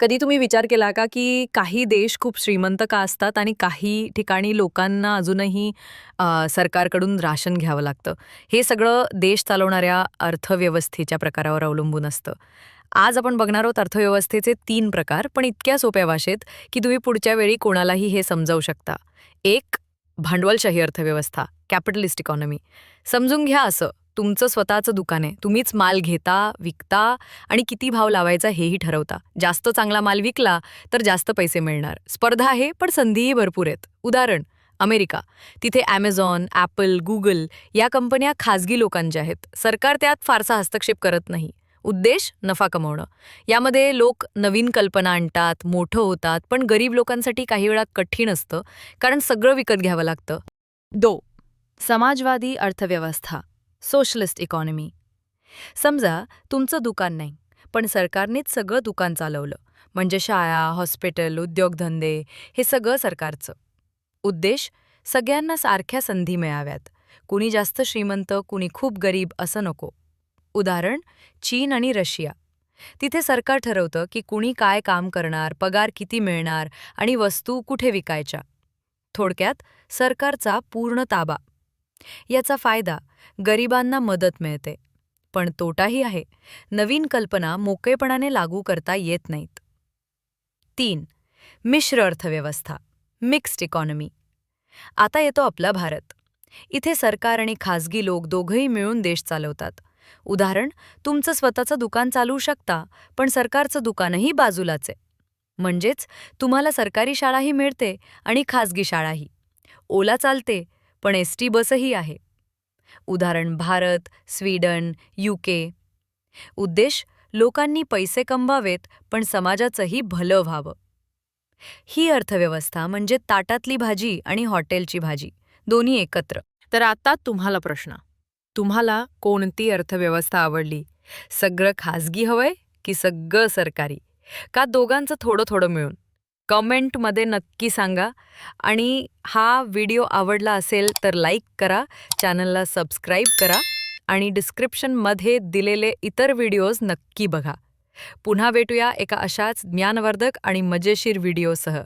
कधी तुम्ही विचार केला का की काही देश खूप श्रीमंत का असतात आणि काही ठिकाणी लोकांना अजूनही सरकारकडून राशन घ्यावं लागतं? हे सगळं देश चालवणाऱ्या अर्थव्यवस्थेच्या प्रकारावर अवलंबून असतं. आज आपण बघणार आहोत अर्थव्यवस्थेचे तीन प्रकार पण इतक्या सोप्या भाषेत की तुम्ही पुढच्या वेळी कोणालाही हे समजावू शकता. एक भांडवलशाही अर्थव्यवस्था कॅपिटलिस्ट इकॉनॉमी. समजून घ्या असं. तुमचं स्वतःचं दुकान आहे. तुम्हीच माल घेता विकता आणि किती भाव लावायचा हेही ठरवता. जास्त चांगला माल विकला तर जास्त पैसे मिळणार. स्पर्धा आहे पण संधीही भरपूर आहेत. उदाहरण अमेरिका. तिथे ॲमेझॉन ॲपल गुगल या कंपन्या खाजगी लोकांच्या आहेत. सरकार त्यात फारसा हस्तक्षेप करत नाही. उद्देश नफा कमवणं. यामध्ये लोक नवीन कल्पना आणतात मोठं होतात पण गरीब लोकांसाठी काही वेळा कठीण असतं कारण सगळं विकत घ्यावं लागतं. दो समाजवादी अर्थव्यवस्था. Socialist economy. समजा तुमचं दुकान नाही पण सरकारनेच सगळं दुकान चालवलं. म्हणजे शाळा हॉस्पिटल उद्योगधंदे हे सगळं सरकारचं. उद्देश सगळ्यांना सारख्या संधी मिळाव्यात. कुणी जास्त श्रीमंत कुणी खूप गरीब असं नको. उदाहरण चीन आणि रशिया. तिथे सरकार ठरवतं की कुणी काय काम करणार पगार किती मिळणार आणि वस्तू कुठे विकायच्या. थोडक्यात सरकारचा पूर्ण ताबा. याचा फायदा गरिबांना मदत मिळते. पण तोटाही आहे. नवीन कल्पना मोकळेपणाने लागू करता येत नाहीत. तीन. मिश्र अर्थव्यवस्था. Mixed economy. आता येतो आपला भारत. इथे सरकार आणि खाजगी लोक दोघंही मिळून देश चालवतात. उदाहरण तुमचं स्वतःचं दुकान चालवू शकता पण सरकारचं दुकानही बाजूलाच आहे. म्हणजेच तुम्हाला सरकारी शाळाही मिळते आणि खाजगी शाळाही. ओला चालते पण एस टी बसही आहे. उदाहरण भारत स्वीडन युके उद्देश लोकांनी पैसे कमवावेत पण समाजाचंही भलं व्हावं. ही अर्थव्यवस्था म्हणजे ताटातली भाजी आणि हॉटेलची भाजी दोन्ही एकत्र. तर आता तुम्हाला प्रश्न. तुम्हाला कोणती अर्थव्यवस्था आवडली? सगळं खाजगी हवंय की सगळं सरकारी? का दोघांचं थोडं थोडं मिळून? कमेंटमध्ये नक्की सांगा. आणि हा व्हिडिओ आवडला असेल तर लाईक करा चॅनलला सबस्क्राईब करा आणि डिस्क्रिप्शनमध्ये दिलेले इतर व्हिडिओज नक्की बघा. पुन्हा भेटूया एका अशाच ज्ञानवर्धक आणि मजेशीर व्हिडिओसह.